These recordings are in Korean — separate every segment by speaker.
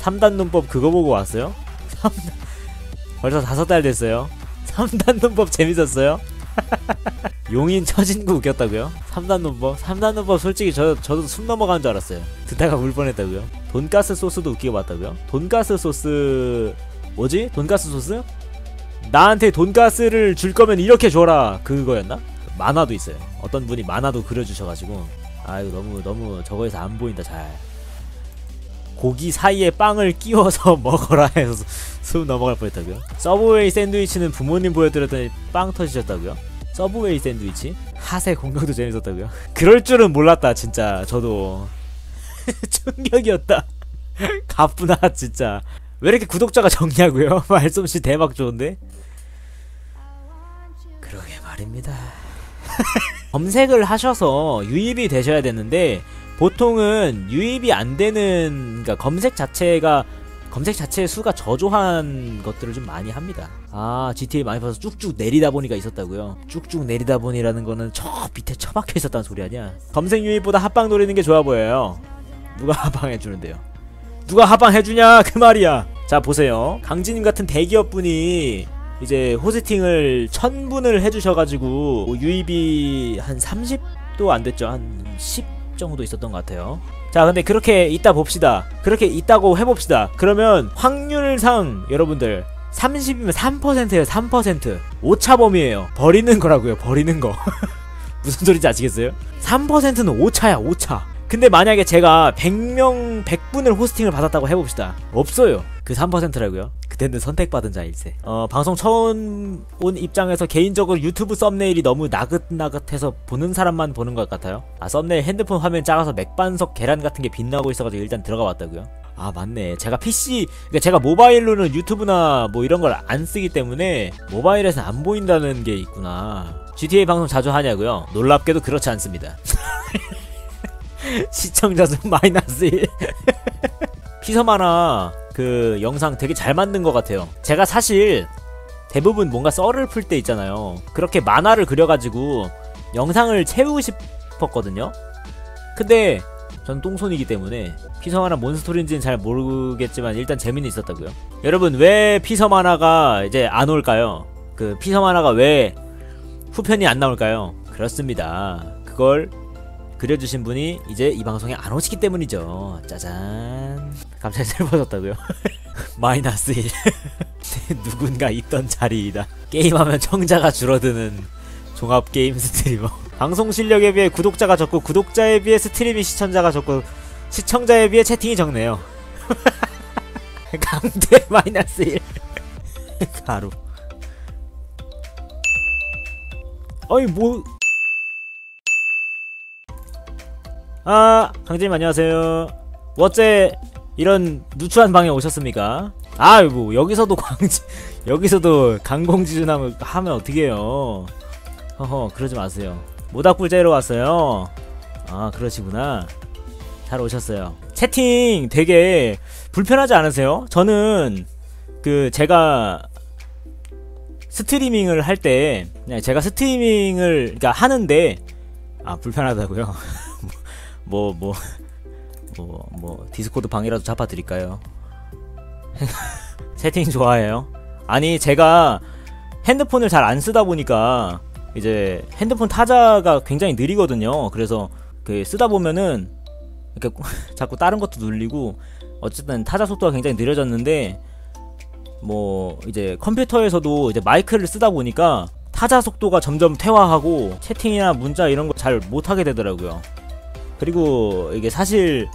Speaker 1: 3단 논법 그거 보고 왔어요? 3단 벌써 다섯 달 됐어요 3단 논법 재밌었어요? 용인 처진구 웃겼다고요? 3단 논법? 3단 논법 솔직히 저, 저도 숨 넘어가는 줄 알았어요 듣다가 울 뻔했다고요? 돈가스 소스도 웃기게 봤다고요? 돈가스 소스 뭐지? 돈가스 소스? 나한테 돈가스를 줄 거면 이렇게 줘라 그거였나? 만화도 있어요 어떤 분이 만화도 그려주셔가지고 아 이거 너무 너무 저거에서 안 보인다 잘 고기 사이에 빵을 끼워서 먹어라 해서 숨 넘어갈 뻔했다고요? 서브웨이 샌드위치는 부모님 보여드렸더니 빵 터지셨다고요? 서브웨이 샌드위치? 하세 공격도 재밌었다고요? 그럴 줄은 몰랐다 진짜. 저도. 충격이었다. 가쁘다 진짜. 왜 이렇게 구독자가 적냐고요? 말솜씨 대박 좋은데? 그러게 말입니다. 검색을 하셔서 유입이 되셔야 되는데 보통은 유입이 안 되는 그러니까 검색 자체가 검색 자체의 수가 저조한 것들을 좀 많이 합니다. 아 GTA 많이 봐서 쭉쭉 내리다 보니가 있었다고요. 쭉쭉 내리다 보니라는 거는 저 밑에 처박혀 있었다는 소리 아니야? 검색 유입보다 합방 노리는 게 좋아 보여요. 누가 합방 해주는데요? 누가 합방 해주냐 그 말이야. 자 보세요. 강진님 같은 대기업 분이 이제 호스팅을 천 분을 해주셔가지고 뭐 유입이 한 30도 안 됐죠. 한 10 정도 있었던 것 같아요. 자, 근데 그렇게 있다 봅시다. 그렇게 있다고 해봅시다. 그러면 확률상 여러분들 30이면 3%예요. 3%. 오차범위에요. 버리는 거라고요. 버리는 거. 무슨 소리인지 아시겠어요? 3%는 오차야, 오차. 근데 만약에 제가 100명, 100분을 호스팅을 받았다고 해봅시다. 없어요. 그 3%라고요. 그때는 선택받은 자일세. 어, 방송 처음 온 입장에서 개인적으로 유튜브 썸네일이 너무 나긋나긋해서 보는 사람만 보는 것 같아요. 아, 썸네일 핸드폰 화면 작아서 맥반석 계란 같은 게 빛나고 있어가지고 일단 들어가 봤다고요. 아 맞네 제가 PC 그러니까 제가 모바일로는 유튜브나 뭐 이런 걸 안 쓰기 때문에 모바일에서 안 보인다는 게 있구나 GTA 방송 자주 하냐고요 놀랍게도 그렇지 않습니다 시청자 수 마이너스 1 피서마나 그 영상 되게 잘 만든 것 같아요. 제가 사실 대부분 뭔가 썰을 풀 때 있잖아요. 그렇게 만화를 그려가지고 영상을 채우고 싶었거든요. 근데 전 똥손이기 때문에 피서마나 뭔 스토리인지는 잘 모르겠지만 일단 재미는 있었다고요. 여러분 왜 피서마나가 이제 안 올까요? 그 피서마나가 왜 후편이 안 나올까요? 그렇습니다. 그걸 그려주신 분이 이제 이 방송에 안 오시기 때문이죠. 짜잔. 갑자기 슬퍼졌다고요? 마이너스 1. 누군가 있던 자리이다. 게임하면 청자가 줄어드는 종합게임 스트리머. 방송 실력에 비해 구독자가 적고 구독자에 비해 스트리밍 시청자가 적고 시청자에 비해 채팅이 적네요. 강대 마이너스 1. 가루. 어이 뭐 아 강진님 안녕하세요. 어째 이런 누추한 방에 오셨습니까? 아이고 여기서도 광지 여기서도 강공지준하면 하면 어떡해요? 허허 그러지 마세요. 모닥불 째러 왔어요. 아 그러시구나. 잘 오셨어요. 채팅 되게 불편하지 않으세요? 저는 그 제가 스트리밍을 할 때 제가 스트리밍을 그러니까 하는데 아 불편하다고요 뭐, 뭐, 뭐, 뭐, 디스코드 방이라도 잡아 드릴까요? 채팅 좋아해요? 아니, 제가 핸드폰을 잘 안 쓰다 보니까, 이제 핸드폰 타자가 굉장히 느리거든요. 그래서 그 쓰다 보면은, 이렇게 자꾸 다른 것도 눌리고, 어쨌든 타자 속도가 굉장히 느려졌는데, 뭐, 이제 컴퓨터에서도 이제 마이크를 쓰다 보니까, 타자 속도가 점점 퇴화하고, 채팅이나 문자 이런 거잘 못하게 되더라고요. 그리고 이게 사실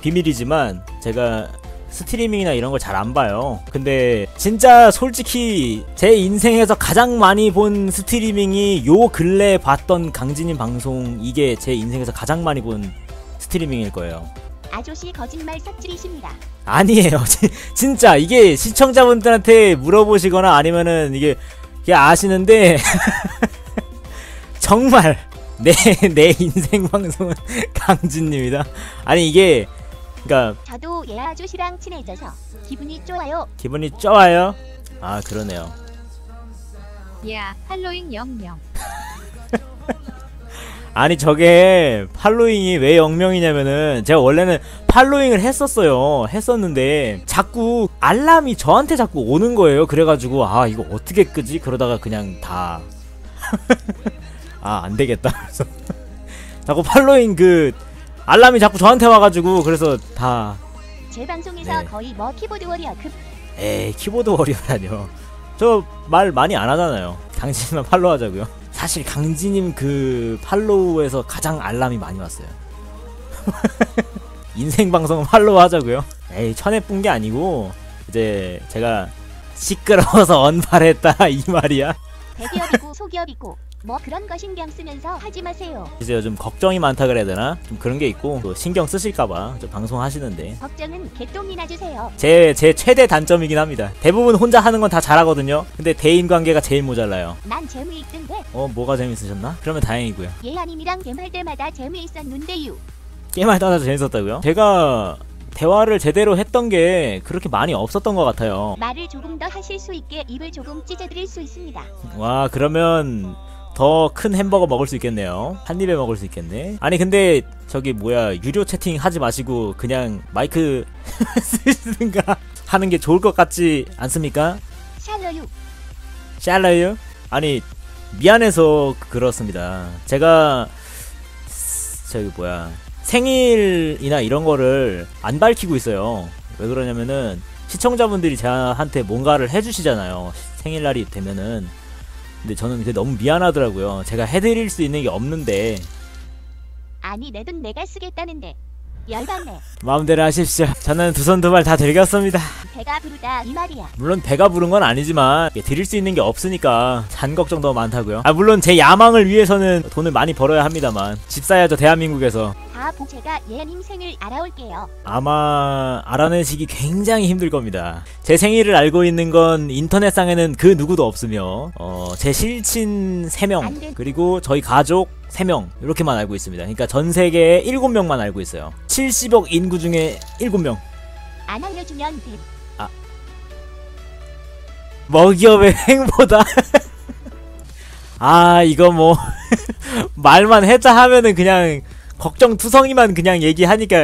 Speaker 1: 비밀이지만 제가 스트리밍이나 이런 걸 잘 안 봐요. 근데 진짜 솔직히 제 인생에서 가장 많이 본 스트리밍이 요 근래 봤던 강진님 방송 이게 제 인생에서 가장 많이 본 스트리밍일 거예요.
Speaker 2: 아저씨 거짓말 삽질이십니다.
Speaker 1: 아니에요. 진짜 이게 시청자분들한테 물어보시거나 아니면은 이게 아시는데 정말 내, 내 인생 방송은 강진님이다. 아니, 이게, 그니까.
Speaker 2: 저도 예 아저씨랑 친해져서 기분이 좋아요.
Speaker 1: 기분이 좋아요? 아, 그러네요.
Speaker 3: 야, 할로윈 영영.
Speaker 1: 아니 저게 팔로잉이 왜 0명이냐면은 제가 원래는 팔로잉을 했었어요 했었는데 자꾸 알람이 저한테 자꾸 오는 거예요 그래가지고 아 이거 어떻게 끄지 그러다가 그냥 다 아 안되겠다. 그래서. 자꾸 팔로잉 그 알람이 자꾸 저한테 와가지고 그래서 다.
Speaker 2: 제 방송에서
Speaker 1: 네.
Speaker 2: 거의 뭐 키보드 워리어급.
Speaker 1: 에이 키보드 워리어라뇨. 저 말 많이 안 하잖아요. 강진님만 팔로우 하자고요. 사실 강진님 그 팔로우에서 가장 알람이 많이 왔어요. 인생 방송 팔로우 하자고요. 에이 천에 뿐 게 아니고 이제 제가 시끄러워서 언팔했다 이 말이야.
Speaker 2: 대기업이고 소기업이고 뭐 그런 거 신경 쓰면서 하지 마세요.
Speaker 1: 이제 요즘 걱정이 많다 그래야 되나 좀 그런 게 있고 또 신경 쓰실까봐 저 방송 하시는데
Speaker 2: 걱정은 개똥이나 주세요.
Speaker 1: 제, 제 최대 단점이긴 합니다 대부분 혼자 하는 건 다 잘하거든요 근데 대인관계가 제일 모자라요
Speaker 2: 난 재미있던데
Speaker 1: 어 뭐가 재밌으셨나? 그러면 다행이고요
Speaker 2: 예아님이랑 게임할 때마다 재미있었는데요.
Speaker 1: 게임할 때마다 재밌었다고요? 제가 대화를 제대로 했던 게 그렇게 많이 없었던 것 같아요
Speaker 2: 말을 조금 더 하실 수 있게 입을 조금 찢어드릴 수 있습니다.
Speaker 1: 와 그러면 더 큰 햄버거 먹을 수 있겠네요 한 입에 먹을 수 있겠네 아니 근데 저기 뭐야 유료 채팅 하지 마시고 그냥 마이크 쓰시든가 하는 게 좋을 것 같지 않습니까?
Speaker 2: 샬러유
Speaker 1: 샬라요? 아니 미안해서 그렇습니다. 제가 저기 뭐야 생일이나 이런 거를 안 밝히고 있어요. 왜 그러냐면은 시청자분들이 저한테 뭔가를 해주시잖아요. 생일날이 되면은 근데 저는 그게 너무 미안하더라고요. 제가 해드릴 수 있는 게 없는데
Speaker 2: 아니 내 돈 내가 쓰겠다는데 열받네.
Speaker 1: 마음대로 하십시오. 저는 두 손 두 발 다 들겠습니다.
Speaker 2: 배가 부르다 이 말이야.
Speaker 1: 물론 배가 부른 건 아니지만 이게 드릴 수 있는 게 없으니까 잔 걱정 도 많다고요. 아 물론 제 야망을 위해서는 돈을 많이 벌어야 합니다만 집 사야죠 대한민국에서.
Speaker 2: 다 보채가 예아님 생일 알아올게요.
Speaker 1: 아마 알아내시기 굉장히 힘들 겁니다. 제 생일을 알고 있는 건 인터넷상에는 그 누구도 없으며 어, 제 실친
Speaker 2: 안
Speaker 1: 3명
Speaker 2: 돼.
Speaker 1: 그리고 저희 가족 3명 이렇게만 알고 있습니다. 그러니까 전 세계에 7명만 알고 있어요. 70억 인구 중에 7명.
Speaker 2: 안 알려주면 돼.
Speaker 1: 먹이업의 행보다. 아 이거 뭐 말만 해자 하면은 그냥 걱정투성이만 그냥 얘기하니까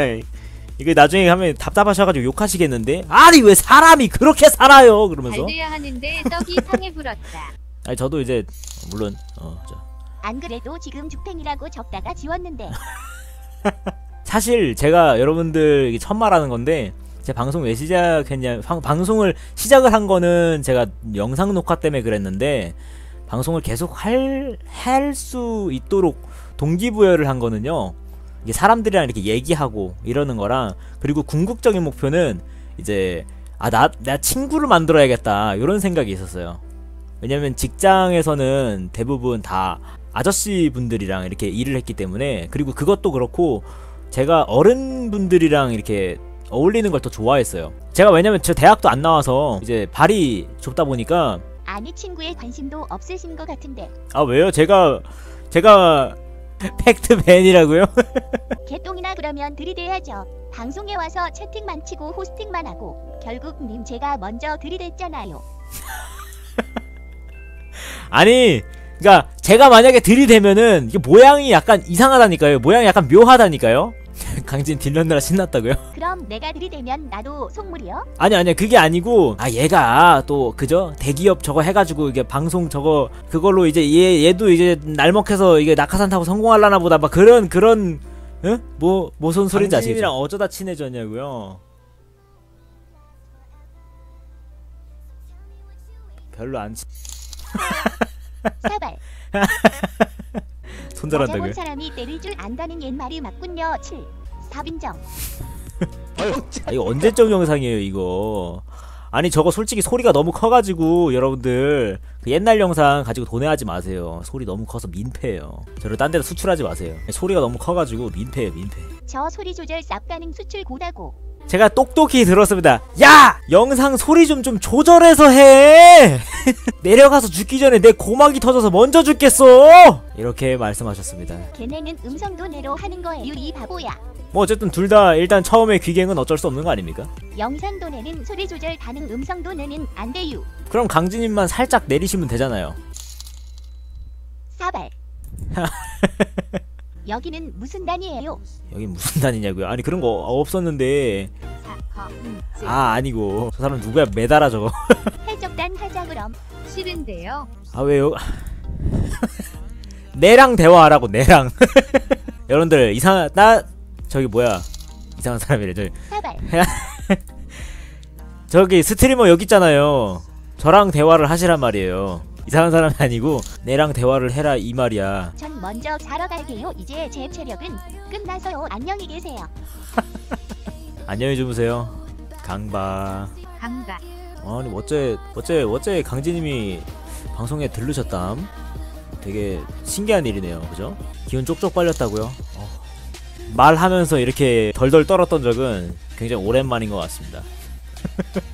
Speaker 1: 이거 나중에 하면 답답하셔가지고 욕하시겠는데? 아니 왜 사람이 그렇게 살아요? 그러면서.
Speaker 3: 달려야 하는데 떡이 상해 불었다.
Speaker 1: 아니 저도 이제 물론 어,
Speaker 2: 저안 그래도 지금 죽팽이라고 적다가 지웠는데.
Speaker 1: 사실 제가 여러분들 이게 말하는 건데 제 방송 왜 시작했냐 방, 방송을 시작을 한 거는 제가 영상 녹화 때문에 그랬는데 방송을 계속 할 할 수 있도록 동기부여를 한 거는요 이게 사람들이랑 이렇게 얘기하고 이러는 거랑 그리고 궁극적인 목표는 이제 아나 나 친구를 만들어야겠다 이런 생각이 있었어요. 왜냐면 직장에서는 대부분 다 아저씨 분들이랑 이렇게 일을 했기 때문에 그리고 그것도 그렇고 제가 어른분들이랑 이렇게 어울리는 걸 더 좋아했어요. 제가 왜냐면 저 대학도 안 나와서 이제 발이 좁다 보니까
Speaker 2: 아니 친구에 관심도 없으신 것 같은데
Speaker 1: 아 왜요? 제가 제가 팩트맨이라고요?
Speaker 2: 개똥이나 그러면 들이대야죠. 방송에 와서 채팅만 치고 호스팅만 하고 결국 님 제가 먼저 들이댔잖아요.
Speaker 1: 아니 그러니까 제가 만약에 들이대면은 이게 모양이 약간 이상하다니까요. 모양이 약간 묘하다니까요. 강진 딜런느라 신났다고요?
Speaker 2: 그럼 내가 들이대면 나도 속물이요?
Speaker 1: 아니 아니야 그게 아니고 아 얘가 또 그죠 대기업 저거 해가지고 이게 방송 저거 그걸로 이제 얘 얘도 이제 날먹해서 이게 낙하산 타고 성공할라나 보다 막 그런 그런 응? 뭐 무슨 소리인지 아시겠죠? 강진이랑 어쩌다 친해졌냐고요? 별로 안 친...
Speaker 2: 사발.
Speaker 1: 손절한다고요?
Speaker 2: 사람이 때릴 줄 안다는 옛말이 맞군요. 7. 사빈정.
Speaker 1: 아, 이거 언제적 영상이에요 이거 아니 저거 솔직히 소리가 너무 커가지고 여러분들 그 옛날 영상 가지고 돈해하지 마세요 소리 너무 커서 민폐예요 저를 딴 데다 수출하지 마세요 소리가 너무 커가지고 민폐예요 민폐
Speaker 2: 저 소리 조절 쌉 가능 수출 고다고.
Speaker 1: 제가 똑똑히 들었습니다 야! 영상 소리 좀 좀 조절해서 해 내려가서 죽기 전에 내 고막이 터져서 먼저 죽겠어 이렇게 말씀하셨습니다
Speaker 2: 걔네는 음성도 내로 하는 거예요. 이 바보야.
Speaker 1: 뭐 어쨌든 둘 다 일단 처음에 귀갱은 어쩔 수 없는 거 아닙니까?
Speaker 2: 영상도 내는 소리 조절 가능 음성도 내는 안 돼요.
Speaker 1: 그럼 강진님만 살짝 내리시면 되잖아요
Speaker 2: 사발. 여기는 무슨 단이에요?
Speaker 1: 여기 무슨 단이냐고요? 아니 그런 거 없었는데
Speaker 3: 사커 음즈
Speaker 1: 아 아니고 저 사람 누구야 매달아 저거
Speaker 2: 해적단 하자 그럼.
Speaker 3: 싫은데요.
Speaker 1: 아 왜요? 내랑 대화하라고 내랑 여러분들 이상 나 저기 뭐야? 이상한 사람이래 저기. 저기 스트리머 여기 있잖아요. 저랑 대화를 하시란 말이에요. 이상한 사람이 아니고 내랑 대화를 해라 이 말이야.
Speaker 2: 전 먼저 자러 갈게요. 이제 제 체력은 끝나서요. 안녕히 계세요.
Speaker 1: 안녕히 주무세요. 강바.
Speaker 3: 강가
Speaker 1: 아니 어째 어째 어째 강진님이 방송에 들르셨담? 되게 신기한 일이네요. 그죠? 기운 쪽쪽 빨렸다고요? 어. 말하면서 이렇게 덜덜 떨었던 적은 굉장히 오랜만인 것 같습니다